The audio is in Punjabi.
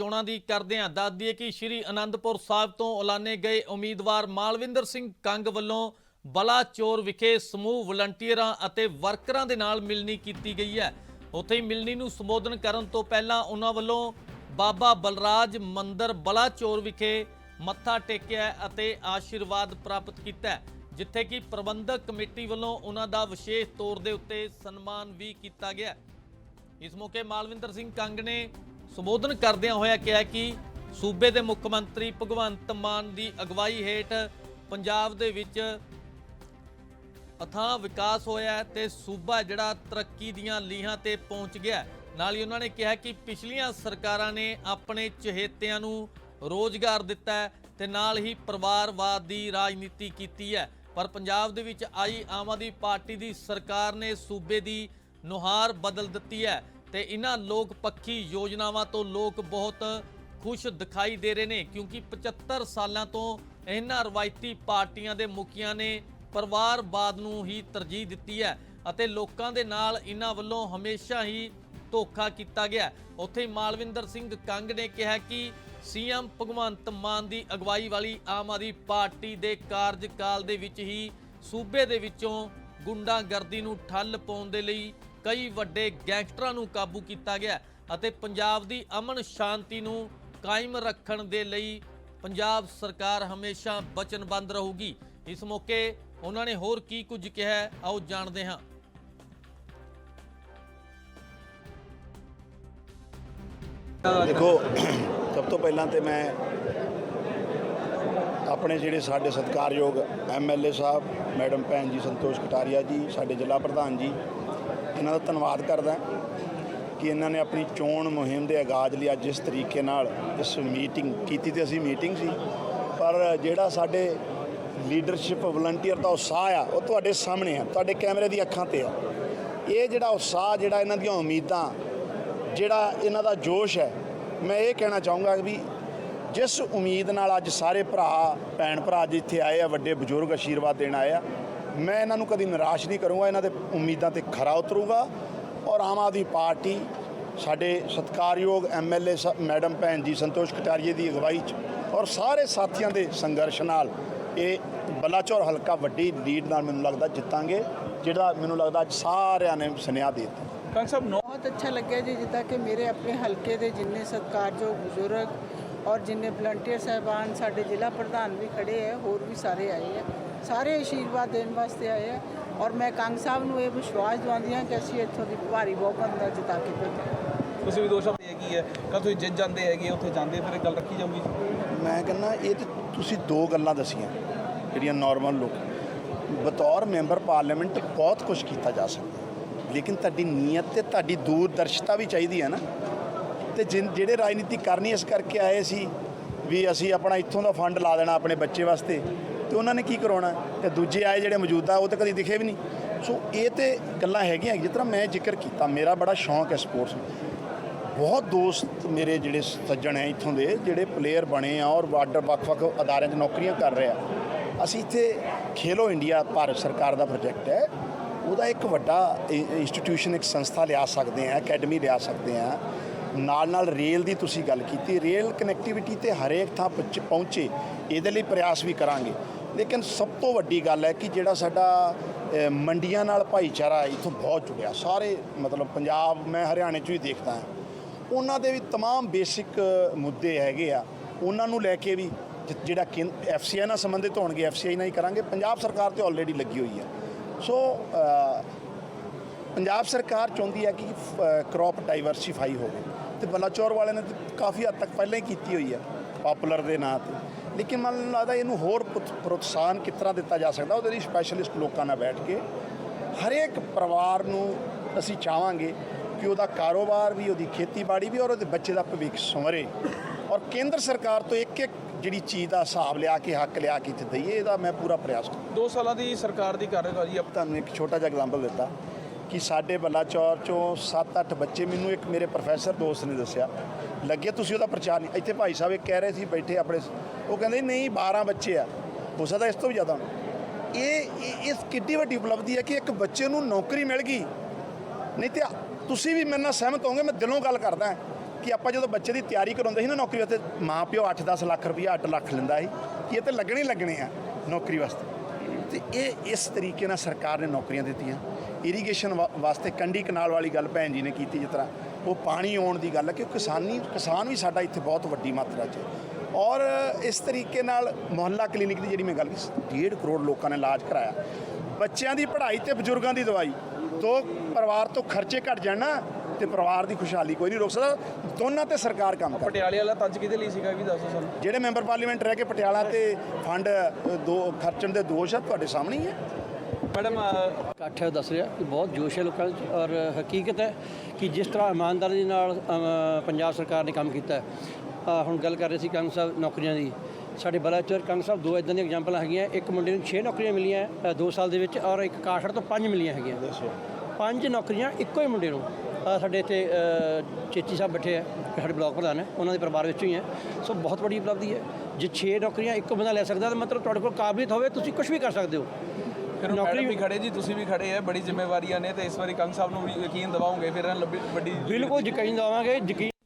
ਚੋਣਾਂ ਦੀ ਕਰਦਿਆਂ ਹਾਂ। ਦੱਸ ਦਈਏ ਕਿ ਸ਼੍ਰੀ ਅਨੰਦਪੁਰ ਸਾਹਿਬ ਤੋਂ ਐਲਾਨੇ ਗਏ ਉਮੀਦਵਾਰ ਮਾਲਵਿੰਦਰ ਸਿੰਘ ਕੰਗ ਵੱਲੋਂ ਬਲਾਚੋਰ ਵਿਖੇ ਸਮੂਹ ਵਲੰਟੀਅਰਾਂ ਅਤੇ ਵਰਕਰਾਂ ਦੇ ਨਾਲ ਮਿਲਣੀ ਕੀਤੀ ਗਈ ਹੈ। ਉੱਥੇ ਹੀ ਮਿਲਣੀ ਨੂੰ ਸੰਬੋਧਨ ਕਰਨ ਤੋਂ ਪਹਿਲਾਂ ਉਹਨਾਂ ਵੱਲੋਂ ਬਾਬਾ ਬਲਰਾਜ ਮੰਦਿਰ ਬਲਾਚੌਰ ਵਿਖੇ ਮੱਥਾ ਟੇਕਿਆ ਅਤੇ ਆਸ਼ੀਰਵਾਦ ਪ੍ਰਾਪਤ ਕੀਤਾ ਜਿੱਥੇ ਕਿ ਪ੍ਰਬੰਧਕ ਕਮੇਟੀ ਵੱਲੋਂ ਉਹਨਾਂ ਦਾ ਵਿਸ਼ੇਸ਼ ਤੌਰ ਦੇ ਉੱਤੇ ਸਨਮਾਨ ਵੀ ਕੀਤਾ ਗਿਆ ਇਸ ਮੌਕੇ ਮਾਲਵਿੰਦਰ ਸਿੰਘ ਕੰਗ ਨੇ ਸੰਬੋਧਨ ਕਰਦਿਆਂ ਹੋਇਆ ਕਿਹਾ ਕਿ ਸੂਬੇ ਦੇ ਮੁੱਖ ਮੰਤਰੀ ਭਗਵੰਤ ਮਾਨ ਦੀ ਅਗਵਾਈ ਹੇਠ ਪੰਜਾਬ ਦੇ ਵਿੱਚ ਅਥਾਹ ਵਿਕਾਸ ਹੋਇਆ ਹੈ ਤੇ ਸੂਬਾ ਜਿਹੜਾ ਤਰੱਕੀ ਦੀਆਂ ਲੀਹਾਂ ਤੇ ਪਹੁੰਚ ਗਿਆ ਨਾਲ ਹੀ ਉਹਨਾਂ ਨੇ ਕਿਹਾ ਕਿ ਪਿਛਲੀਆਂ ਸਰਕਾਰਾਂ ਨੇ ਆਪਣੇ ਚਹੇਤਿਆਂ ਨੂੰ ਰੋਜ਼ਗਾਰ ਦਿੱਤਾ ਹੈ ਤੇ ਨਾਲ ਹੀ ਪਰਿਵਾਰਵਾਦ ਦੀ ਰਾਜਨੀਤੀ ਕੀਤੀ ਹੈ। ਪਰ ਪੰਜਾਬ ਦੇ ਵਿੱਚ ਆਈ ਆਮ ਆਦਮੀ ਪਾਰਟੀ ਦੀ ਸਰਕਾਰ ਨੇ ਸੂਬੇ ਦੀ ਨੁਹਾਰ ਬਦਲ ਦਿੱਤੀ ਹੈ। ਤੇ ਇਹਨਾਂ ਲੋਕ ਪੱਖੀ ਯੋਜਨਾਵਾਂ ਤੋਂ ਲੋਕ ਬਹੁਤ ਖੁਸ਼ ਦਿਖਾਈ ਦੇ ਰਹੇ ਨੇ, ਕਿਉਂਕਿ 75 ਸਾਲਾਂ ਤੋਂ ਇਹਨਾਂ ਰਵਾਇਤੀ ਪਾਰਟੀਆਂ ਦੇ ਮੁਖੀਆਂ ਨੇ ਪਰਿਵਾਰਵਾਦ ਨੂੰ ਹੀ ਤਰਜੀਹ ਦਿੱਤੀ ਹੈ ਅਤੇ ਲੋਕਾਂ ਦੇ ਨਾਲ ਇਹਨਾਂ ਵੱਲੋਂ ਹਮੇਸ਼ਾ ਹੀ ਧੋਖਾ ਕੀਤਾ ਗਿਆ ਉੱਥੇ ਮਾਲਵਿੰਦਰ ਸਿੰਘ ਕੰਗ ਨੇ ਕਿਹਾ ਕਿ ਸੀਐਮ ਭਗਵੰਤ ਮਾਨ ਦੀ ਅਗਵਾਈ ਵਾਲੀ ਆਮ ਆਦਮੀ ਪਾਰਟੀ ਦੇ ਕਾਰਜਕਾਲ ਦੇ ਵਿੱਚ ਹੀ ਸੂਬੇ ਦੇ ਵਿੱਚੋਂ ਗੁੰਡਾਗਰਦੀ ਨੂੰ ਠੱਲ ਪਾਉਣ ਦੇ ਲਈ ਕਈ ਵੱਡੇ ਗੈਂਗਸਟਰਾਂ ਨੂੰ ਕਾਬੂ ਕੀਤਾ ਗਿਆ ਅਤੇ ਪੰਜਾਬ ਦੀ ਅਮਨ ਸ਼ਾਂਤੀ ਨੂੰ ਕਾਇਮ ਰੱਖਣ ਦੇ ਲਈ ਪੰਜਾਬ ਸਰਕਾਰ ਹਮੇਸ਼ਾ ਵਚਨਬੱਧ ਰਹੂਗੀ। ਇਸ ਮੌਕੇ ਉਹਨਾਂ ਨੇ ਹੋਰ ਕੀ ਕੁਝ ਕਿਹਾ ਆਓ ਜਾਣਦੇ ਹਾਂ। ਦੇਖੋ, ਸਭ ਤੋਂ ਪਹਿਲਾਂ ਤੇ ਮੈਂ ਆਪਣੇ ਜਿਹੜੇ ਸਾਡੇ ਸਤਿਕਾਰਯੋਗ ਐਮਐਲਏ ਸਾਹਿਬ, ਮੈਡਮ ਭੈਣ ਜੀ ਸੰਤੋਸ਼ ਕਟਾਰੀਆ ਜੀ, ਸਾਡੇ ਜ਼ਿਲ੍ਹਾ ਪ੍ਰਧਾਨ ਜੀ ਇਹਨਾਂ ਦਾ ਧੰਨਵਾਦ ਕਰਦਾ ਕਿ ਇਹਨਾਂ ਨੇ ਆਪਣੀ ਚੋਣ ਮੁਹਿੰਮ ਦੇ ਆਗਾਜ਼ ਲਈ ਅੱਜ ਇਸ ਤਰੀਕੇ ਨਾਲ ਇਸ ਮੀਟਿੰਗ ਕੀਤੀ ਤੇ ਅਸੀਂ ਮੀਟਿੰਗ ਸੀ। ਪਰ ਜਿਹੜਾ ਸਾਡੇ ਲੀਡਰਸ਼ਿਪ ਵਲੰਟੀਅਰ ਦਾ ਉਤਸ਼ਾਹ ਆ, ਉਹ ਤੁਹਾਡੇ ਸਾਹਮਣੇ ਆ, ਤੁਹਾਡੇ ਕੈਮਰੇ ਦੀ ਅੱਖਾਂ ਤੇ ਆ। ਇਹ ਜਿਹੜਾ ਉਤਸ਼ਾਹ, ਜਿਹੜਾ ਇਹਨਾਂ ਦੀਆਂ ਉਮੀਦਾਂ, ਜਿਹੜਾ ਇਹਨਾਂ ਦਾ ਜੋਸ਼ ਹੈ, ਮੈਂ ਇਹ ਕਹਿਣਾ ਚਾਹੂੰਗਾ ਵੀ ਜਿਸ ਉਮੀਦ ਨਾਲ ਅੱਜ ਸਾਰੇ ਭਰਾ, ਭੈਣ ਭਰਾ ਜਿੱਥੇ ਆਏ ਆ, ਵੱਡੇ ਬਜ਼ੁਰਗ ਆਸ਼ੀਰਵਾਦ ਦੇਣ ਆਏ ਆ ਮੈਂ ਇਹਨਾਂ ਨੂੰ ਕਦੀ ਨਿਰਾਸ਼ ਨਹੀਂ ਕਰੂੰਗਾ ਇਹਨਾਂ ਦੇ ਉਮੀਦਾਂ ਤੇ ਖਰਾ ਉਤਰੂੰਗਾ ਔਰ ਆਮ ਆਦਮੀ ਪਾਰਟੀ ਸਾਡੇ ਸਤਿਕਾਰਯੋਗ ਐਮਐਲਏ ਮੈਡਮ ਭੈਣ ਜੀ ਸੰਤੋਸ਼ ਕਟਾਰੀਏ ਦੀ ਅਗਵਾਈ 'ਚ ਔਰ ਸਾਰੇ ਸਾਥੀਆਂ ਦੇ ਸੰਘਰਸ਼ ਨਾਲ ਇਹ ਬਲਾਚੌਰ ਹਲਕਾ ਵੱਡੀ ਲੀਡ ਨਾਲ ਮੈਨੂੰ ਲੱਗਦਾ ਜਿੱਤਾਂਗੇ ਜਿਹੜਾ ਮੈਨੂੰ ਲੱਗਦਾ ਅੱਜ ਸਾਰਿਆਂ ਨੇ ਸੁਨੇਹਾ ਦੇ ਦਿੱਤਾ। ਕੰਗ ਸਾਹਿਬ ਨੌ ਬਹੁਤ ਅੱਛਾ ਲੱਗਿਆ ਜੀ ਜਿੱਦਾਂ ਕਿ ਮੇਰੇ ਆਪਣੇ ਹਲਕੇ ਦੇ ਜਿੰਨੇ ਸਤਿਕਾਰਯੋਗ ਬਜ਼ੁਰਗ ਔਰ ਜਿੰਨੇ ਵਲੰਟੀਅਰ ਸਹਿਬਾਨ ਸਾਡੇ ਜ਼ਿਲ੍ਹਾ ਪ੍ਰਧਾਨ ਵੀ ਖੜੇ ਹੈ ਹੋਰ ਵੀ ਸਾਰੇ ਆਏ ਹੈ। ਸਾਰੇ ਆਸ਼ੀਰਵਾਦ ਦੇਣ ਵਾਸਤੇ ਆਏ ਹੈ ਔਰ ਮੈਂ ਕੰਗ ਸਾਹਿਬ ਨੂੰ ਇਹ ਵਿਸ਼ਵਾਸ ਦਿਵਾਉਂਦੀ ਹਾਂ ਕਿ ਅਸੀਂ ਇੱਥੋਂ ਦੀ ਭਾਰੀ ਬਹੁਮਤ ਨਾਲ ਜਿਤਾ ਕੇ ਭੇਜਾਂਗੇ ਤੁਸੀਂ ਵੀ ਦੋ ਸ਼ਬਦ ਹੈਗੀ ਹੈ ਕਦ ਤੁਸੀਂ ਜਿੱਤ ਜਾਂਦੇ ਹੈਗੇ ਉੱਥੇ ਜਾਂਦੇ ਫਿਰ ਇਹ ਗੱਲ ਰੱਖੀ ਜਾਊਗੀ। ਮੈਂ ਕਹਿੰਦਾ ਇਹ ਤੇ ਤੁਸੀਂ ਦੋ ਗੱਲਾਂ ਦਸੀਆਂ ਜਿਹੜੀਆਂ ਨਾਰਮਲ ਲੋਕ। ਬਤੌਰ ਮੈਂਬਰ ਪਾਰਲੀਮੈਂਟ ਬਹੁਤ ਕੁਝ ਕੀਤਾ ਜਾ ਸਕਦਾ ਲੇਕਿਨ ਤੁਹਾਡੀ ਨੀਅਤ ਤੇ ਤੁਹਾਡੀ ਦੂਰਦਰਸ਼ਤਾ ਵੀ ਚਾਹੀਦੀ ਹੈ ਨਾ। ਤੇ ਜਿਨ- ਜਿਹੜੇ ਰਾਜਨੀਤੀ ਕਰਨੀ ਇਸ ਕਰਕੇ ਆਏ ਸੀ ਵੀ ਅਸੀਂ ਆਪਣਾ ਇੱਥੋਂ ਦਾ ਫੰਡ ਲਾ ਦੇਣਾ ਆਪਣੇ ਬੱਚੇ ਵਾਸਤੇ। ਤੇ ਉਹਨਾਂ ਨੇ ਕੀ ਕਰਾਉਣਾ? ਤੇ ਦੂਜੇ ਆਏ ਜਿਹੜੇ ਮੌਜੂਦਾ ਉਹ ਤਾਂ ਕਦੀ ਦਿਖੇ ਵੀ ਨਹੀਂ। ਸੋ ਇਹ ਤੇ ਗੱਲਾਂ ਹੈਗੀਆਂ ਜਿਸ ਤਰ੍ਹਾਂ ਮੈਂ ਜ਼ਿਕਰ ਕੀਤਾ, ਮੇਰਾ ਬੜਾ ਸ਼ੌਂਕ ਹੈ ਸਪੋਰਟਸ ਬਹੁਤ ਦੋਸਤ ਮੇਰੇ ਜਿਹੜੇ ਸੱਜਣ ਹੈ ਇੱਥੋਂ ਦੇ, ਜਿਹੜੇ ਪਲੇਅਰ ਬਣੇ ਆ ਔਰ ਬਾਰਡਰ ਵੱਖ-ਵੱਖ ਅਦਾਰਿਆਂ 'ਚ ਨੌਕਰੀਆਂ ਕਰ ਰਹੇ ਆ। ਅਸੀਂ ਇੱਥੇ ਖੇਲੋ ਇੰਡੀਆ ਭਾਰਤ ਸਰਕਾਰ ਦਾ ਪ੍ਰੋਜੈਕਟ ਹੈ। ਉਹਦਾ ਇੱਕ ਵੱਡਾ ਇੰਸਟੀਟਿਊਸ਼ਨ ਇੱਕ ਸੰਸਥਾ ਲਿਆ ਸਕਦੇ ਆ ਅਕੈਡਮੀ ਲਿਆ ਸਕਦੇ ਆ। ਨਾਲ ਨਾਲ ਰੇਲ ਦੀ ਤੁਸੀਂ ਗੱਲ ਕੀਤੀ, ਰੇਲ ਕਨੈਕਟੀਵਿਟੀ ਤੇ ਹਰੇਕ ਥਾਂ ਪਹੁੰਚੇ, ਇਹਦੇ ਲਈ ਪ੍ਰਯਾਸ ਵੀ ਕਰਾਂਗੇ। ਲੇਕਿਨ ਸਭ ਤੋਂ ਵੱਡੀ ਗੱਲ ਹੈ ਕਿ ਜਿਹੜਾ ਸਾਡਾ ਅ, ਮੰਡੀਆਂ ਨਾਲ ਭਾਈਚਾਰਾ ਇੱਥੋਂ ਬਹੁਤ ਜੁੜਿਆ ਸਾਰੇ ਮਤਲਬ ਪੰਜਾਬ ਮੈਂ ਹਰਿਆਣੇ 'ਚ ਵੀ ਦੇਖਦਾ ਹਾਂ ਉਹਨਾਂ ਦੇ ਵੀ तमाम ਬੇਸਿਕ ਮੁੱਦੇ ਹੈਗੇ ਆ ਉਹਨਾਂ ਨੂੰ ਲੈ ਕੇ ਵੀ ਜ- ਜਿਹੜਾ ਐਫਸੀਆਈ ਨਾਲ ਸੰਬੰਧਿਤ ਹੋਣਗੇ ਐਫਸੀਆਈ ਨਾਲ ਹੀ ਕਰਾਂਗੇ ਪੰਜਾਬ ਸਰਕਾਰ ਤੇ ਆਲਰੇਡੀ ਲੱਗੀ ਹੋਈ ਹੈ ਸੋ ਅ, ਪੰਜਾਬ ਸਰਕਾਰ ਚਾਹੁੰਦੀ ਹੈ ਕਿ ਕ੍ਰੌਪ ਡਾਈਵਰਸਿਫਾਈ ਹੋਵੇ ਤੇ ਬਲਾਚੌਰ ਵਾਲਿਆਂ ਨੇ ਤਾਂ ਕਾਫੀ ਹੱਦ ਤੱਕ ਪਹਿਲਾਂ ਹੀ ਕੀਤੀ ਹੋਈ ਹੈ ਪਪੂਲਰ ਦੇ ਨਾਂ ਤੇ। ਲੇਕਿਨ ਮੈਨੂੰ ਲੱਗਦਾ ਇਹਨੂੰ ਹੋਰ ਪ੍ਰੋਤ- ਪ੍ਰੋਤਸਾਹਨ ਕਿਸ ਤਰ੍ਹਾਂ ਦਿੱਤਾ ਜਾ ਸਕਦਾ ਉਹਦੇ ਲਈ ਸਪੈਸ਼ਲਿਸਟ ਲੋਕਾਂ ਨਾਲ ਬੈਠ ਕੇ ਹਰੇਕ ਪਰਿਵਾਰ ਨੂੰ ਅਸੀਂ ਚਾਹਾਂਗੇ ਕਿ ਉਹਦਾ ਕਾਰੋਬਾਰ ਵੀ ਉਹਦੀ ਖੇਤੀਬਾੜੀ ਵੀ ਔਰ ਉਹਦੇ ਬੱਚੇ ਦਾ ਭਵਿੱਖ ਸੰਵਰੇ। ਔਰ ਕੇਂਦਰ ਸਰਕਾਰ ਤੋਂ ਇੱਕ ਇੱਕ ਜਿਹੜੀ ਚੀਜ਼ ਦਾ ਹਿਸਾਬ ਲਿਆ ਕੇ ਹੱਕ ਲਿਆ ਕੇ ਇੱਥੇ ਦਈਏ ਇਹਦਾ ਮੈਂ ਪੂਰਾ ਪ੍ਰਯਾਸ ਕਰਾਂ ਦੋ ਸਾਲਾਂ ਦੀ ਸਰਕਾਰ ਦੀ ਕਾਰਜਕਾਰੀ ਆ ਤੁਹਾਨੂੰ ਇੱਕ ਛੋਟਾ ਜਿਹਾ ਐਗਜ਼ਾਮਪਲ ਦਿੱਤਾ। ਕਿ ਸਾਡੇ ਬੱਲਾਚੌਰ ਚੋਂ 7-8 ਬੱਚੇ ਮੈਨੂੰ ਇੱਕ ਮੇਰੇ ਪ੍ਰੋਫੈਸਰ ਦੋਸਤ ਨੇ ਦੱਸਿਆ। ਲੱਗੇ ਤੁਸੀਂ ਉਹਦਾ ਪ੍ਰਚਾਰ ਨਹੀਂ। ਇੱਥੇ ਭਾਈ ਸਾਹਿਬ ਇਹ ਕਹਿ ਰਹੇ ਸੀ ਬੈਠੇ ਆਪਣੇ ਉਹ ਕਹਿੰਦੇ ਨਹੀਂ 12 ਬੱਚੇ ਆ। ਹੋ ਸਕਦਾ ਇਸ ਤੋਂ ਵੀ ਜ਼ਿਆਦਾ ਇਹ, ਇਹ- ਇਸ ਕਿੱਡੀ ਵੱਡੀ ਉਪਲਬਧੀ ਹੈ ਕਿ ਇੱਕ ਬੱਚੇ ਨੂੰ ਨੌਕਰੀ ਮਿਲ ਗਈ। ਨਹੀਂ ਤੇ ਤੁਸੀਂ ਵੀ ਮੇਰੇ ਨਾਲ ਸਹਿਮਤ ਹੋਵੋਗੇ, ਮੈਂ ਦਿਲੋਂ ਗੱਲ ਕਰਦਾ ਕਿ ਆਪਾਂ ਜਦੋਂ ਬੱਚੇ ਦੀ ਤਿਆਰੀ ਕਰਾਉਂਦੇ ਸੀ ਨਾ ਨੌਕਰੀ ਵਾਸਤੇ ਮਾਂ ਪਿਓ 8-10 ਲੱਖ ਰੁਪਈਆ 8 ਲੱਖ ਲੈਂਦਾ ਸੀ ਕਿ ਇਹ ਤੇ ਲੱਗਣੇ ਹੀ ਲੱਗਣੇ ਆ ਨੌਕਰੀ ਵਾਸਤੇ। ਤੇ ਇਹ ਇਸ ਤਰੀਕੇ ਨਾਲ ਸਰਕਾਰ ਨੇ ਨੌਕਰੀਆਂ ਦਿੱਤੀਆਂ। ਇਰੀਗੇਸ਼ਨ ਵਾ- ਵਾਸਤੇ ਕੰਢੀ ਕਨਾਲ ਵਾਲੀ ਗੱਲ ਭੈਣ ਜੀ ਨੇ ਕੀਤੀ ਜਿਸ ਤਰ੍ਹਾਂ। ਉਹ ਪਾਣੀ ਆਉਣ ਦੀ ਗੱਲ ਹੈ ਕਿ ਕਿਸਾਨੀ, ਕਿਸਾਨ ਵੀ ਸਾਡਾ ਇੱਥੇ ਬਹੁਤ ਵੱਡੀ ਮਾਤਰਾ 'ਚ। ਔਰ ਇਸ ਤਰੀਕੇ ਨਾਲ ਮੁਹੱਲਾ ਕਲੀਨਿਕ ਦੀ ਜਿਹੜੀ ਮੈਂ ਗੱਲ ਕੀਤੀ 1.5 ਕਰੋੜ ਲੋਕਾਂ ਨੇ ਇਲਾਜ ਕਰਾਇਆ। ਬੱਚਿਆਂ ਦੀ ਪੜ੍ਹਾਈ ਤੇ ਬਜ਼ੁਰਗਾਂ ਦੀ ਦਵਾਈ। ਦੋ ਪਰਿਵਾਰ ਤੋਂ ਖਰਚੇ ਘਟ ਜਾਣਾ ਤੇ ਪਰਿਵਾਰ ਦੀ ਖੁਸ਼ਹਾਲੀ ਕੋਈ ਨਹੀਂ ਰੋਕ ਸਕਦਾ। ਦੋਨਾਂ ਤੇ ਸਰਕਾਰ ਕੰਮ ਕਰ ਪਟਿਆਲੇ ਵਾਲਾ ਤੰਜ ਕਿਹਦੇ ਲਈ ਸੀਗਾ ਇਹ ਵੀ ਦੱਸੋ ਸਾਨੂੰ? ਜਿਹੜੇ ਮੈਂਬਰ ਪਾਰਲੀਮੈਂਟ ਰਹਿ ਕੇ ਪਟਿਆਲਾ ਤੇ ਫੰਡ ਦੋ ਖਰਚਣ ਦੇ ਦੋਸ਼ ਆ ਤੁਹਾਡੇ ਸਾਹਮਣੇ ਹੀ ਹੈ ਮੈਡਮ ਇਕੱਠ ਦੱਸ ਰਿਹਾ ਕਿ ਬਹੁਤ ਜੋਸ਼ ਹੈ ਲੋਕਾਂ 'ਚ ਔਰ ਹਕੀਕਤ ਹੈ ਕਿ ਜਿਸ ਤਰ੍ਹਾਂ ਇਮਾਨਦਾਰੀ ਨਾਲ ਪੰਜਾਬ ਸਰਕਾਰ ਨੇ ਕੰਮ ਕੀਤਾ ਹੁਣ ਗੱਲ ਕਰ ਰਹੇ ਸੀ ਕੰਗ ਸਾਹਿਬ ਨੌਕਰੀਆਂ ਦੀ। ਸਾਡੇ ਬਲਾਚੌਰ ਕੰਗ ਸਾਹਿਬ ਦੋ ਇਦਾਂ ਦੀਆਂ ਐਗਜ਼ਾਮਪਲਾਂ ਹੈਗੀਆਂ। ਇੱਕ ਮੁੰਡੇ ਨੂੰ 6 ਨੌਕਰੀਆਂ ਮਿਲੀਆਂ 2 ਸਾਲ ਦੇ ਵਿੱਚ ਔਰ ਇੱਕ ਕਾਸ਼ੜ ਤੋਂ 5 ਮਿਲੀਆਂ ਹੈਗੀਆਂ। ਪੰਜ ਨੌਕਰੀਆਂ ਇੱਕੋ ਹੀ ਮੁੰਡੇ ਨੂੰ। ਸਾਡੇ ਇੱਥੇ ਚੇਚੀ ਸਾਹਿਬ ਬੈਠੇ ਆ ਸਾਡੇ ਬਲਾਕ ਪ੍ਰਧਾਨ ਹੈ ਉਹਨਾਂ ਦੇ ਪਰਿਵਾਰ ਵਿੱਚੋਂ ਹੀ ਹੈ। ਸੋ ਬਹੁਤ ਵੱਡੀ ਉਪਲਬਧੀ ਹੈ। ਜੇ 6 ਨੌਕਰੀਆਂ ਇੱਕੋ ਬੰਦਾ ਲੈ ਸਕਦਾ ਤਾਂ ਮਤਲਬ ਤੁਹਾਡੇ ਕੋਲ ਕਾਬਲੀਅਤ ਹੋਵੇ ਤੁਸੀਂ ਕੁਝ ਵੀ ਕਰ ਸਕਦੇ ਹੋ। ਫਿਰ ਨੌਕਰੀ ਵੀ ਖੜੇ ਜੀ ਤੁਸੀਂ ਵੀ ਖੜੇ ਹੈ ਬੜੀ ਜ਼ਿੰਮੇਵਾਰੀਆਂ ਨੇ ਤੇ ਇਸ ਵਾਰੀ ਕੰਗ ਸਾਹਿਬ ਨੂੰ ਵੀ ਯਕੀਨ ਦਿਵਾਉਂਗੇ ਫਿਰ ਵੱਡੀ ਬਿਲਕੁਲ ਯਕੀਨ ਦਵਾਵਾਂਗੇ ਯਕੀਨ